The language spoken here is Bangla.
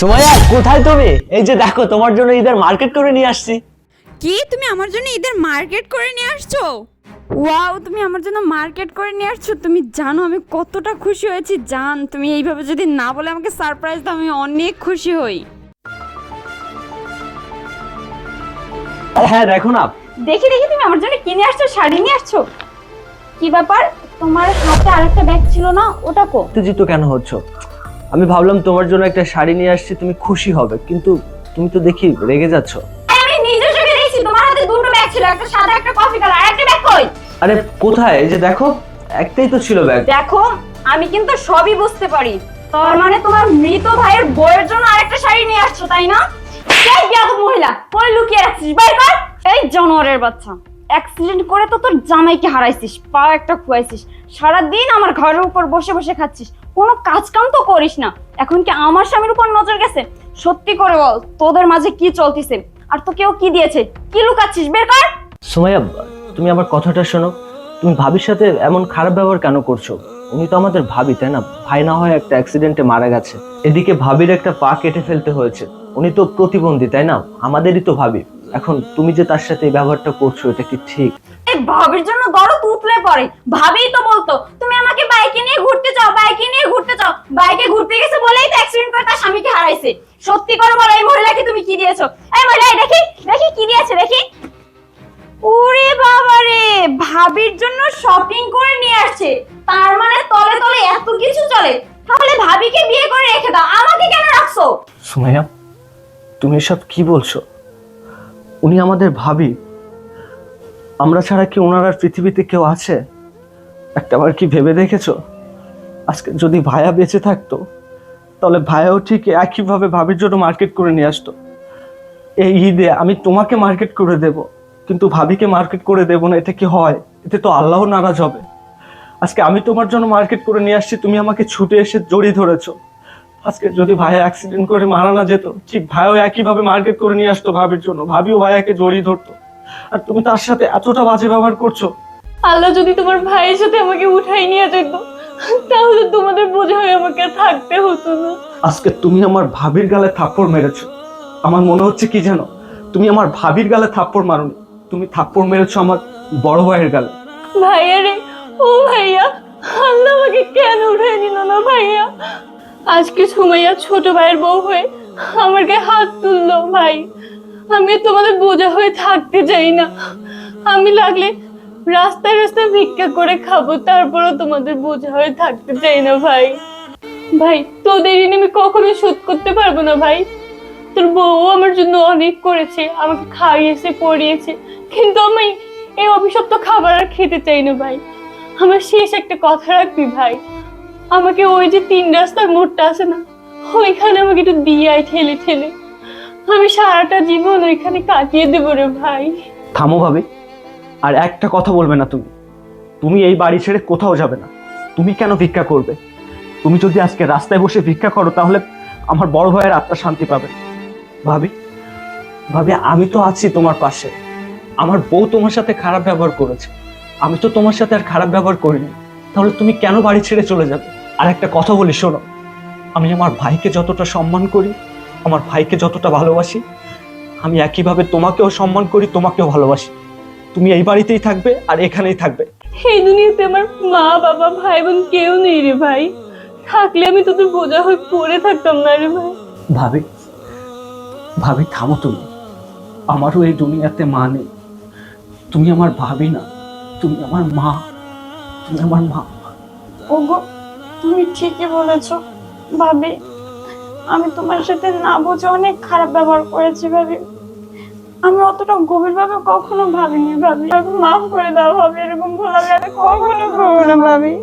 সুমাইয়া কোথায় তুমি? এই যে দেখো তোমার জন্য ঈদের মার্কেট করে নিয়ে আসছি। কি? তুমি আমার জন্য ঈদের মার্কেট করে নিয়ে আসছো? ওয়াও তুমি আমার জন্য মার্কেট করে নিয়ে আসছো? তুমি জানো আমি কতটা খুশি হয়েছি। জান তুমি এইভাবে যদি না বলে আমাকে সারপ্রাইজ দাও আমি অনেক খুশি হই। হ্যাঁ দেখো না। দেখি দেখি তুমি আমার জন্য কিনে আসছো? শাড়ি নিয়ে আসছো? কি ব্যাপার? তোমার হাতে আরেকটা ব্যাগ ছিল না ওটা কো? উত্তেজিত কেন হচ্ছ? আমি ভাবলাম তোমার জন্য একটা শাড়ি নিয়ে আসছি তুমি খুশি হবে কিন্তু তুমি তো দেখি রেগে যাচ্ছ। আমি নিজের চোখে দেখছি তোমার হাতে দুটো ব্যাগ ছিল একটা সাদা একটা কফি কালার আরেকটা ব্যাগ কই? আরে কোথায়? এই যে দেখো একটাই তো ছিল ব্যাগ দেখো আমি কিন্তু সবই বুঝতে পারি। তার মানে তোমার মৃত ভাইয়ের বইয়ের জন্য আরেকটা শাড়ি নিয়ে আসছো তাই না? সেই বিয়াদ মহিলা কই লুকিয়ে রাখছিস। বাই কর। এই জানোয়ারের বাচ্চা। অ্যাক্সিডেন্ট করে তো তোর জামাইকে হারাইছিস, পা একটা খুয়াইছিস, সারাদিন আমার ঘরের উপর বসে বসে খাচ্ছিস, কোনো কাজ কাম তো করিস না। এখন কি আমার স্বামীর উপর নজর গেছে? সত্যি করে বল, তোদের মাঝে কি চলতিছে? আর তো কেউ কি দিয়েছে? কি লুকাচ্ছিস? বের কর! সুমাইয়া, তুমি আমার কথাটা শোনো। তুমি ভাবির সাথে এমন খারাপ ব্যবহার কেন করছ? উনি তো আমাদের ভাবি, তাই না? ভাই না হয় একটা অ্যাক্সিডেন্টে মারা গেছে। এদিকে ভাবির একটা পা কেটে ফেলতে হয়েছে। উনি তো প্রতিবন্ধী, তাই না? আমাদেরই তো ভাবি। এখন তুমি যে তার সাথে এই ব্যবহারটা করছ এটা কি ঠিক? এই ভাবির জন্য দরদ উতলে পড়ে। ভাবি তো বলতো তুমি আমাকে বাইকে নিয়ে ঘুরতে যাও বাইকে নিয়ে ঘুরতে যাও। বাইকে ঘুরতে গেছে বলেই তো অ্যাক্সিডেন্ট করে তার স্বামীকে হারাইছে। সত্যি করে বলো এই মহিলাকে তুমি কি দিয়েছ? এই মহিলা দেখি দেখি কি দিয়েছে দেখি। ওরে বাবা রে ভাবির জন্য শপিং করে নিয়ে আসছে। তার মানে তলে তলে এত কিছু চলে। তাহলে ভাবিকে বিয়ে করে রেখে দাও আমাকে কেন রাখছো? সুমাইয়া তুমি এসব কি বলছো? উনি আমাদের ভাবি। আমরা ছাড়া কি ওনার আর পৃথিবীতে কেউ আছে? একটাবার কি ভেবে দেখেছ? আজকে যদি ভায়া বেঁচে থাকতো, তাহলে ভায়াও ঠিক একইভাবে ভাবির জন্য মার্কেট করে নিয়ে আসতো। এই ঈদে আমি তোমাকে মার্কেট করে দেব, কিন্তু ভাবিকে মার্কেট করে দেব না এটা কি হয়? এতে তো আল্লাহ নারাজ হবে। আজকে আমি তোমার জন্য মার্কেট করে নিয়ে আসছি, তুমি আমাকে ছুটে এসে জড়িয়ে ধরেছো। আজকে যদি ভাইয়া অ্যাক্সিডেন্ট করে মারা না যেত ঠিক ভাইও একইভাবে মার্কেট করে নিয়ে আসতো ভাবির জন্য। ভাবিও ভাইয়াকে জড়িয়ে ধরতো। আর তুমি তার সাথে এতটা বাজে ব্যবহার করছ। আল্লাহ যদি তোমার ভাইয়ের সাথে আমাকে উঠাই নিয়ে যেত তাহলে তোমাদের বোঝা হয়ে আমাকে থাকতে হতো না। আজকে তুমি আমার ভাবির গালে থাপ্পড় মেরেছো। আমার মনে হচ্ছে কি জানো তুমি আমার ভাবির গালে থাপ্পড় মারোনি। তুমি থাপ্পড় মেরেছো আমার বড় ভাইয়ের গালে। ভাইয়া রে ও ভাইয়া আল্লাহ আমাকে কেন উঠাই নিল না ভাইয়া? আজকে সুমাইয়া ছোট ভাইয়ের বউ হয়ে আমার গায়ে হাত তুললো, ভাই। আমি তোমাদের বোঝা হয়ে থাকতে চাই না। আমি লাগলে রাস্তায় রাস্তায় ভিক্ষা করে খাব, তারপরও তোমাদের বোঝা হয়ে থাকতে চাই না, ভাই। ভাই, তোদের ঋণ আমি কখনোই শোধ করতে পারব না, ভাই। তোর বউ আমার জন্য অনেক করেছে, আমাকে খাইয়েছে, পড়িয়েছে, কিন্তু আমি এই অভিশপ্ত খাবার আর খেতে চাই না, ভাই। আমার শেষ একটা কথা রাখবি, ভাই। আমাকে ওই যে তিন রাস্তার মোড়টা আছে না, ওইখানে আমাকে একটু দিয়ে আয় ঠেলে ঠেলে। আমি সারাটা জীবন ওইখানে কাটিয়ে দেবো রে ভাই। থামো ভাবি, আর একটা কথা বলবে না তুমি। তুমি এই বাড়ি ছেড়ে কোথাও যাবে না। তুমি কেন ভিক্ষা করবে? তুমি যদি আজকে রাস্তায় বসে ভিক্ষা করো, তাহলে আমার বড় ভাইয়ের আত্মা শান্তি পাবে। ভাবি ভাবি, আমি তো আছি তোমার পাশে। আমার বউ তোমার সাথে খারাপ ব্যবহার করেছে। আমি তো তোমার সাথে আর খারাপ ব্যবহার করিনি। তাহলে তুমি কেন বাড়ি ছেড়ে চলে যাবে? আর একটা কথা বলি শোনো। আমি আমার ভাইকে যতটা সম্মান করি আমার ভাইকে যতটা ভালোবাসি আমি একইভাবে তোমাকেও সম্মান করি তোমাকেও ভালোবাসি। তুমি এই বাড়িতেই থাকবে আর এখানেই থাকবে। এই দুনিয়াতে আমার মা বাবা ভাই বোন কেউ নেই রে ভাই। থাকলে আমি তোদের বোঝা হয়ে পড়ে থাকতাম না রে ভাই। ভাবি ভাবি থামো তুমি। আমারও এই দুনিয়াতে মা নেই। তুমি আমার ভাবি না। তুমি আমার মা। তুমি আমার মা। ওগো তুমি ঠিকই বলেছ, ভাবি। আমি তোমার সাথে না বুঝে অনেক খারাপ ব্যবহার করেছি, ভাবি। আমি অতটা গভীরভাবে কখনো ভাবিনি, ভাবি। মাফ করে দাও, ভাবি। এরকম ভুল আমি কখনো করব না, ভাবি।